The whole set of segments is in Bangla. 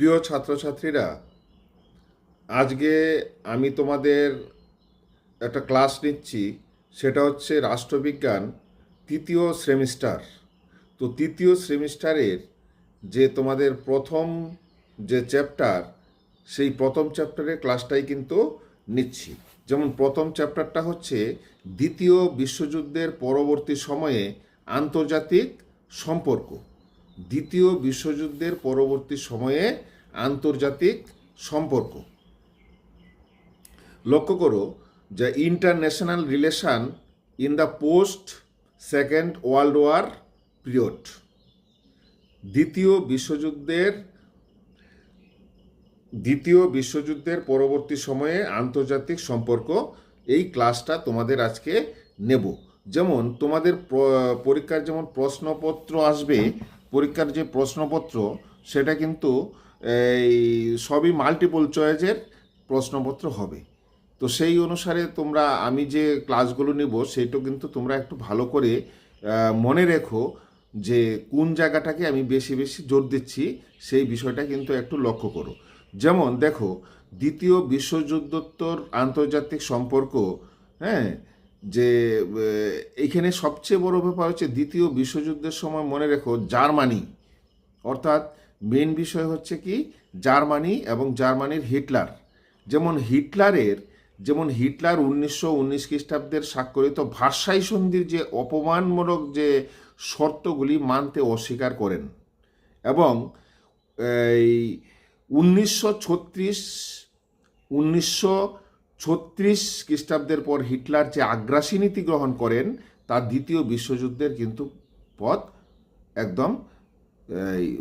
প্রিয় ছাত্রছাত্রীরা, আজকে আমি তোমাদের একটা ক্লাস নিচ্ছি, সেটা হচ্ছে রাষ্ট্রবিজ্ঞান তৃতীয় সেমিস্টার। তো তৃতীয় সেমিস্টারের যে তোমাদের প্রথম যে চ্যাপ্টার, সেই প্রথম চ্যাপ্টারের ক্লাসটাই কিন্তু নিচ্ছি। যেমন প্রথম চ্যাপ্টারটা হচ্ছে দ্বিতীয় বিশ্বযুদ্ধের পরবর্তী সময়ে আন্তর্জাতিক সম্পর্ক। দ্বিতীয় বিশ্বযুদ্ধের পরবর্তী সময়ে আন্তর্জাতিক সম্পর্ক। লক্ষ্য করো যে international relation in the post second world war period দ্বিতীয় বিশ্বযুদ্ধের দ্বিতীয় বিশ্বযুদ্ধের পরবর্তী সময়ে আন্তর্জাতিক সম্পর্ক এই ক্লাসটা তোমাদের আজকে নেব। যেমন তোমাদের পরীক্ষার যেমন প্রশ্নপত্র আসবে, পরীক্ষার যে প্রশ্নপত্র, সেটা কিন্তু এই সবই মাল্টিপল চয়েসের প্রশ্নপত্র হবে। তো সেই অনুসারে তোমরা, আমি যে ক্লাসগুলো নিব সেইটা কিন্তু তোমরা একটু ভালো করে মনে রেখো যে কোন জায়গাটাকে আমি বেশি বেশি জোর দিচ্ছি, সেই বিষয়টা কিন্তু একটু লক্ষ্য করো। যেমন দেখো, দ্বিতীয় বিশ্বযুদ্ধোত্তর আন্তর্জাতিক সম্পর্ক হ্যাঁ যে এখানে সবচেয়ে বড় ব্যাপার হচ্ছে দ্বিতীয় বিশ্বযুদ্ধের সময় মনে রেখো, জার্মানি, অর্থাৎ মেন বিষয় হচ্ছে কি, জার্মানি এবং জার্মানির হিটলার। যেমন হিটলারের, যেমন হিটলার উনিশশো উনিশ খ্রিস্টাব্দের স্বাক্ষরিত ভার্সাই সন্ধির যে অপমানমূলক যে শর্তগুলি মানতে অস্বীকার করেন এবং এই উনিশশো ছত্রিশ উনিশশো ছত্রিশ খ্রিস্টাব্দের পর হিটলার যে আগ্রাসী নীতি গ্রহণ করেন, তা দ্বিতীয় বিশ্বযুদ্ধের কিন্তু পথ একদম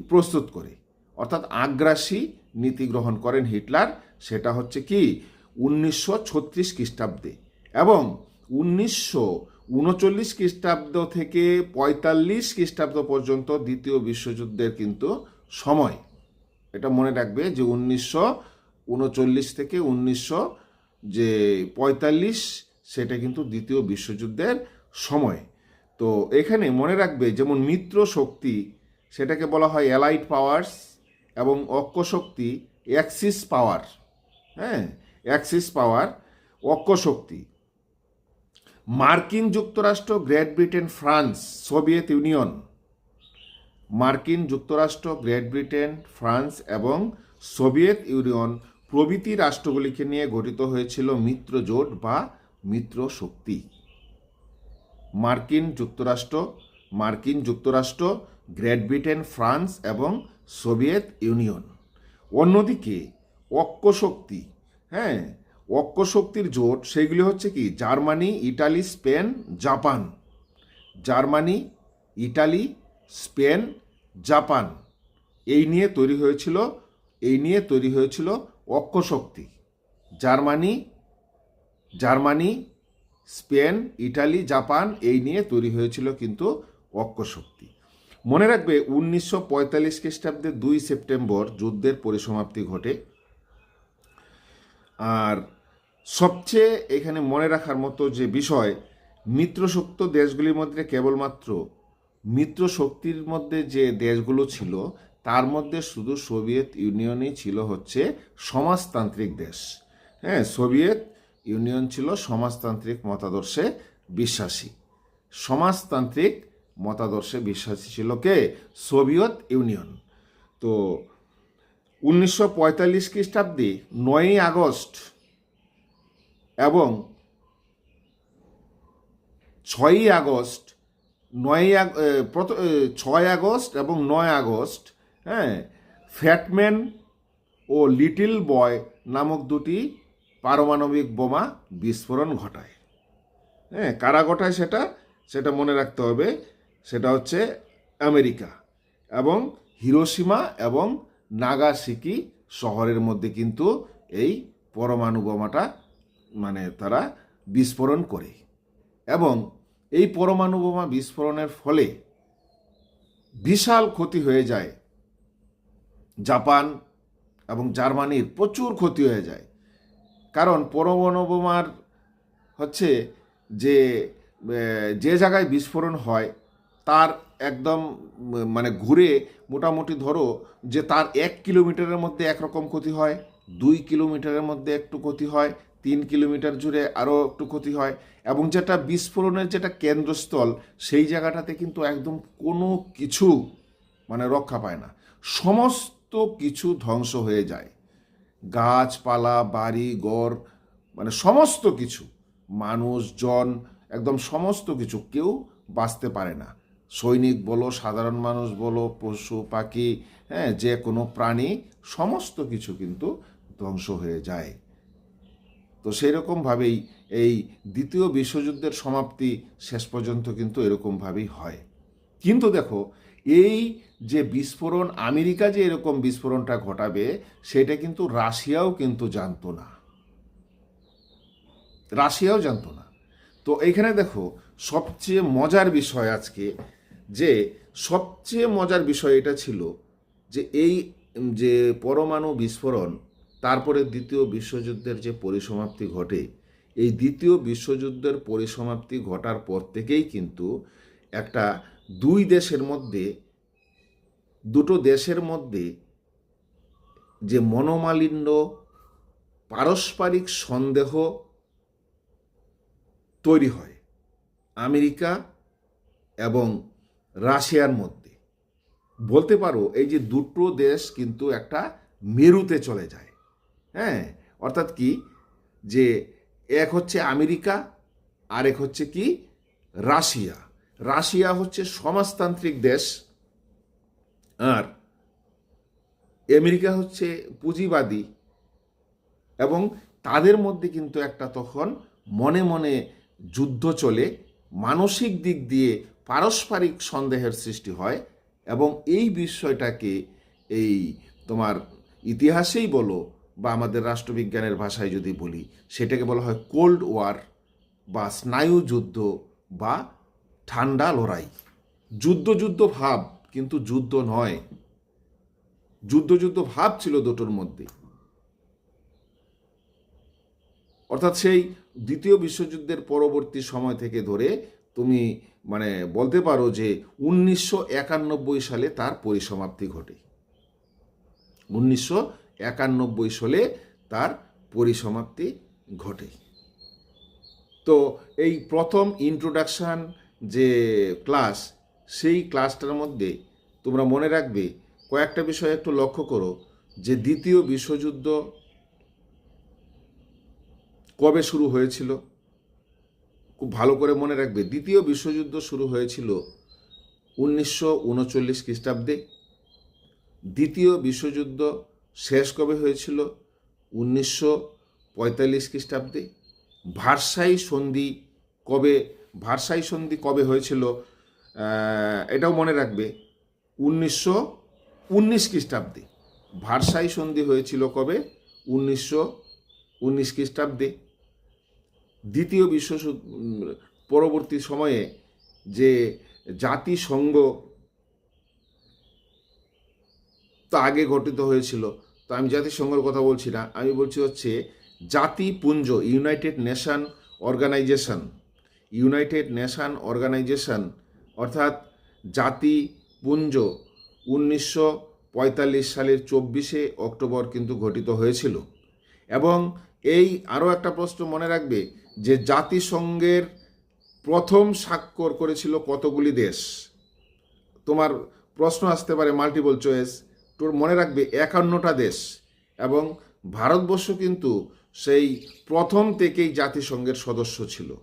প্রস্তুত করে। অর্থাৎ আগ্রাসী নীতি গ্রহণ করেন হিটলার, সেটা হচ্ছে কি, উনিশশো ছত্রিশ খ্রিস্টাব্দে এবং উনিশশো উনচল্লিশ খ্রিস্টাব্দ থেকে পঁয়তাল্লিশ খ্রিস্টাব্দ পর্যন্ত দ্বিতীয় বিশ্বযুদ্ধের কিন্তু সময়। এটা মনে রাখবে যে উনিশশো উনচল্লিশ থেকে উনিশশো যে পঁয়তাল্লিশ, সেটা কিন্তু দ্বিতীয় বিশ্বযুদ্ধের সময়। তো এখানে মনে রাখবে যেমন মিত্র শক্তি সেটাকে বলা হয় অ্যালাইড পাওয়ার্স এবং অক্ষ শক্তি অ্যাক্সিস পাওয়ার। হ্যাঁ অ্যাক্সিস পাওয়ার, অক্ষ শক্তি। মার্কিন যুক্তরাষ্ট্র, Great Britain, France, Soviet Union. মার্কিন যুক্তরাষ্ট্র, গ্রেট ব্রিটেন, ফ্রান্স এবং সোভিয়েত ইউনিয়ন প্রভৃতি রাষ্ট্রগুলিকে নিয়ে গঠিত হয়েছিল মিত্র জোট বা মিত্র শক্তি। মার্কিন যুক্তরাষ্ট্র মার্কিন যুক্তরাষ্ট্র গ্রেট ব্রিটেন, ফ্রান্স এবং সোভিয়েত ইউনিয়ন। অন্যদিকে, অক্ষ শক্তি হ্যাঁ অক্ষ শক্তির জোট, সেগুলি হচ্ছে কি? Germany, Italy, Spain, Japan. Germany, Italy, Spain, Japan. এই নিয়ে তৈরি হয়েছিল, এই নিয়ে তৈরি হয়েছিল অক্ষ শক্তি। Germany Germany, Spain, Italy, Japan, এই নিয়ে তৈরি হয়েছিল কিন্তু অক্ষ শক্তি। মনে রাখবে, উনিশশো পঁয়তাল্লিশ খ্রিস্টাব্দে দুই সেপ্টেম্বর যুদ্ধের পরিসমাপ্তি ঘটে। আর সবচেয়ে এখানে মনে রাখার মতো যে বিষয়, মিত্রশক্ত দেশগুলির মধ্যে কেবলমাত্র মিত্র শক্তির মধ্যে যে দেশগুলো ছিল, তার মধ্যে শুধু সোভিয়েত ইউনিয়নই ছিল হচ্ছে সমাজতান্ত্রিক দেশ। হ্যাঁ সোভিয়েত ইউনিয়ন ছিল সমাজতান্ত্রিক মতাদর্শে বিশ্বাসী। সমাজতান্ত্রিক মতাদর্শে বিশ্বাসী ছিল কে? Soviet union. তো উনিশশো পঁয়তাল্লিশ খ্রিস্টাব্দে নয়ই আগস্ট এবং ছয়ই আগস্ট, নয়ই ছয় আগস্ট এবং নয় আগস্ট হ্যাঁ ফ্যাটম্যান ও লিটিল বয় নামক দুটি পারমাণবিক বোমা বিস্ফোরণ ঘটায়। হ্যাঁ কারা ঘটায় সেটা? সেটা মনে রাখতে হবে সেটা হচ্ছে আমেরিকা এবং হিরোসীমা এবং নাগাসিকি শহরের মধ্যে কিন্তু এই পরমাণু বোমাটা মানে তারা বিস্ফোরণ করে। এবং এই পরমাণু বোমা বিস্ফোরণের ফলে বিশাল ক্ষতি হয়ে যায়। জাপান এবং জার্মানির প্রচুর ক্ষতি হয়ে যায়। কারণ পরমাণু বোমার হচ্ছে যে যে জায়গায় বিস্ফোরণ হয় তার একদম মানে ঘুরে মোটামুটি ধরো যে তার এক কিলোমিটারের মধ্যে একরকম ক্ষতি হয়, দুই কিলোমিটারের মধ্যে একটু ক্ষতি হয়, তিন কিলোমিটার জুড়ে আরও একটু ক্ষতি হয় এবং যেটা বিস্ফোরণের যেটা কেন্দ্রস্থল সেই জায়গাটাতে কিন্তু একদম কোনো কিছু মানে রক্ষা পায় না। সমস্ত কিছু ধ্বংস হয়ে যায়। গাছপালা, বাড়ি, ঘর মানে সমস্ত কিছু। মানুষজন, একদম সমস্ত কিছু কেউ বাঁচতে পারে না। সৈনিক বলো, সাধারণ মানুষ বলো, পশু, পাখি হ্যাঁ যে কোনো প্রাণী, সমস্ত কিছু কিন্তু ধ্বংস হয়ে যায়। তো সেই রকমভাবেই এই দ্বিতীয় বিশ্বযুদ্ধের সমাপ্তি শেষ পর্যন্ত কিন্তু এরকমভাবেই হয়। কিন্তু দেখো, এই যে বিস্ফোরণ, আমেরিকা যে এরকম বিস্ফোরণটা ঘটাবে, সেটা কিন্তু রাশিয়াও কিন্তু জানতো না। রাশিয়াও জানতো না। তো এইখানে দেখো, সবচেয়ে মজার বিষয় আজকে যে সবচেয়ে মজার বিষয় এটা ছিল যে এই, যে পরমাণু বিস্ফোরণ, তারপরে দ্বিতীয় বিশ্বযুদ্ধের যে পরিসমাপ্তি ঘটে, এই দ্বিতীয় বিশ্বযুদ্ধের পরিসমাপ্তি ঘটার পর থেকেই কিন্তু একটা দুই দেশের মধ্যে, দুটো দেশের মধ্যে যে মনোমালিন্য, পারস্পরিক সন্দেহ তৈরি হয়। আমেরিকা এবং রাশিয়ার মধ্যে। বলতে পারো, এই যে দুটো দেশ কিন্তু একটা মেরুতে চলে যায়। হ্যাঁ অর্থাৎ কি? যে এক হচ্ছে আমেরিকা আর এক হচ্ছে কি? রাশিয়া। রাশিয়া হচ্ছে সমাজতান্ত্রিক দেশ। আর আমেরিকা হচ্ছে পুঁজিবাদী। এবং তাদের মধ্যে কিন্তু একটা তখন মনে মনে যুদ্ধ চলে, মানসিক দিক দিয়ে পারস্পরিক সন্দেহের সৃষ্টি হয় এবং এই বিষয়টাকে এই তোমার ইতিহাসেই বলো বা আমাদের রাষ্ট্রবিজ্ঞানের ভাষায় যদি বলি, সেটাকে বলা হয় কোল্ড ওয়ার বা স্নায়ু যুদ্ধ বা ঠান্ডা লড়াই। যুদ্ধ যুদ্ধ ভাব কিন্তু যুদ্ধ নয়। যুদ্ধ যুদ্ধ ভাব ছিল দুটোর মধ্যে। অর্থাৎ সেই দ্বিতীয় বিশ্বযুদ্ধের পরবর্তী সময় থেকে ধরে তুমি মানে বলতে পারো যে উনিশশো একানব্বই সালে তার পরিসমাপ্তি ঘটে। উনিশশো একানব্বই সালে তার পরিসমাপ্তি ঘটে। তো এই প্রথম ইন্ট্রোডাকশান যে ক্লাস সেই ক্লাসটার মধ্যে তোমরা মনে রাখবে, কয়েকটা বিষয় একটু লক্ষ্য করো, যে দ্বিতীয় বিশ্বযুদ্ধ কবে শুরু হয়েছিল? খুব ভালো করে মনে রাখবে, দ্বিতীয় বিশ্বযুদ্ধ শুরু হয়েছিল উনিশশো উনচল্লিশ খ্রিস্টাব্দে। দ্বিতীয় বিশ্বযুদ্ধ শেষ কবে হয়েছিল? উনিশশো পঁয়তাল্লিশ খ্রিস্টাব্দে। ভারসাই সন্ধি কবে, ভারসাই সন্ধি কবে হয়েছিল? এটাও মনে রাখবে, উনিশশো উনিশ খ্রিস্টাব্দে। ভারসাই সন্ধি হয়েছিল কবে? উনিশশো উনিশ খ্রিস্টাব্দে। দ্বিতীয় বিশ্ব পরবর্তী সময়ে যে জাতিসংঘ তা আগে গঠিত হয়েছিল, তো আমি জাতিসংঘের কথা বলছি না, আমি বলছি হচ্ছে জাতিপুঞ্জ United Nation Organisation United Nation Organisation অর্থাৎ জাতিপুঞ্জ উনিশশো পঁয়তাল্লিশ সালের চব্বিশে অক্টোবর কিন্তু গঠিত হয়েছিল। এবং এই আরও একটা প্রশ্ন মনে রাখবে যে জাতিসংঘের প্রথম স্বাক্ষর করেছিল কতগুলি দেশ? তোমার প্রশ্ন আসতে পারে মাল্টিপল চয়েস তোর মনে রাখবে, একান্নটা দেশ। এবং ভারতবর্ষ কিন্তু সেই প্রথম থেকেই জাতিসংঘের সদস্য ছিল।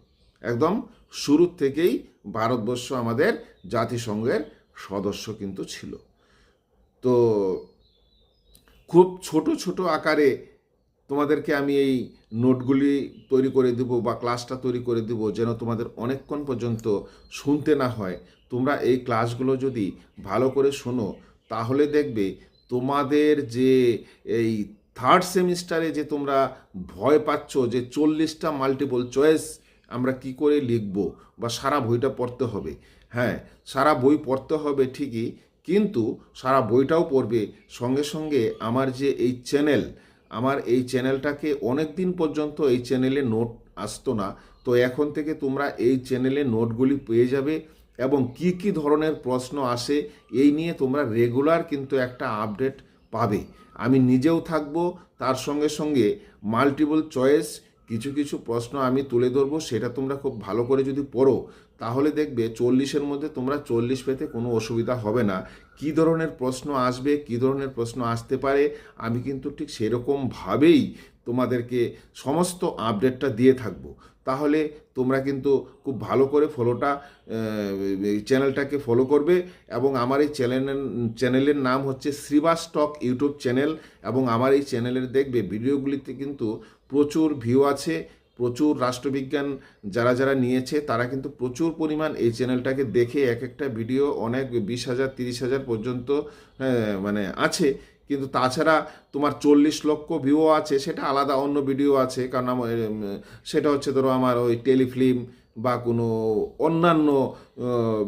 একদম শুরুর থেকেই ভারতবর্ষ আমাদের জাতিসংঘের সদস্য কিন্তু ছিল। তো খুব ছোট ছোট আকারে তোমাদেরকে আমি এই নোটগুলি তৈরি করে দেব বা ক্লাসটা তৈরি করে দেব যেন তোমাদের অনেকক্ষণ পর্যন্ত শুনতে না হয়। তোমরা এই ক্লাসগুলো যদি ভালো করে শোনো, তাহলে দেখবে তোমাদের যে এই থার্ড সেমিস্টারে যে তোমরা ভয় পাচ্ছ যে চল্লিশটা মাল্টিপল চয়েস আমরা কি করে লিখব বা সারা বইটা পড়তে হবে। হ্যাঁ সারা বই পড়তে হবে ঠিকই, কিন্তু সারা বইটাও পড়বে। সঙ্গে সঙ্গে আমার যে এই চ্যানেল আমার এই চ্যানেলটাকে অনেক দিন পর্যন্ত এই চ্যানেলে নোট আসতো না। তো এখন থেকে তোমরা এই চ্যানেলে নোটগুলি পেয়ে যাবে এবং কি কি ধরনের প্রশ্ন আসে এই নিয়ে তোমরা রেগুলার কিন্তু একটা আপডেট পাবে। আমি নিজেও থাকব, তার সঙ্গে সঙ্গে মাল্টিপল চয়েস কিছু কিছু প্রশ্ন আমি তুলে ধরবো, সেটা তোমরা খুব ভালো করে যদি পড়ো, তাহলে দেখবে চল্লিশের মধ্যে তোমরা চল্লিশ পেতে কোনো অসুবিধা হবে না। কী ধরনের প্রশ্ন আসবে, কী ধরনের প্রশ্ন আসতে পারে, আমি কিন্তু ঠিক সেরকমভাবেই তোমাদেরকে সমস্ত আপডেটটা দিয়ে থাকব। তাহলে তোমরা কিন্তু খুব ভালো করে ফলোটা চ্যানেলটাকে ফলো করবে এবং আমার এই চ্যানেলের চ্যানেলের নাম হচ্ছে শ্রীবাস টক ইউটিউব চ্যানেল এবং আমার এই চ্যানেলের দেখবে, ভিডিওগুলিতে কিন্তু প্রচুর ভিউ আছে প্রচুর রাষ্ট্রবিজ্ঞান যারা যারা নিয়েছে তারা কিন্তু প্রচুর পরিমাণ এই চ্যানেলটাকে দেখে এক একটা ভিডিও অনেক বিশ হাজার তিরিশ হাজার পর্যন্ত হ্যাঁ, মানে আছে। কিন্তু তাছাড়া তোমার চল্লিশ লক্ষ ভিউ আছে সেটা আলাদা অন্য ভিডিও আছে। কারণ আমার সেটা হচ্ছে ধরো আমার ওই টেলিফিল্ম বা কোনো অন্যান্য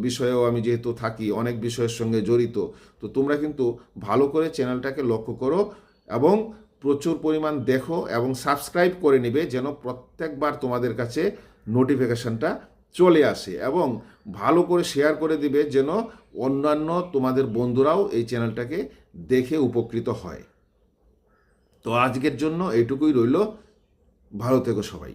বিষয়েও আমি যেহেতু থাকি অনেক বিষয়ের সঙ্গে জড়িত। তো তোমরা কিন্তু ভালো করে চ্যানেলটাকে লক্ষ্য করো এবং প্রচুর পরিমাণ দেখো এবং সাবস্ক্রাইব করে নেবে যেন প্রত্যেকবার তোমাদের কাছে নোটিফিকেশানটা চলে আসে এবং ভালো করে শেয়ার করে দিবে যেন অন্যান্য তোমাদের বন্ধুরাও এই চ্যানেলটাকে দেখে উপকৃত হয়। তো আজকের জন্য এটুকুই রইল। ভালো থেকো সবাই।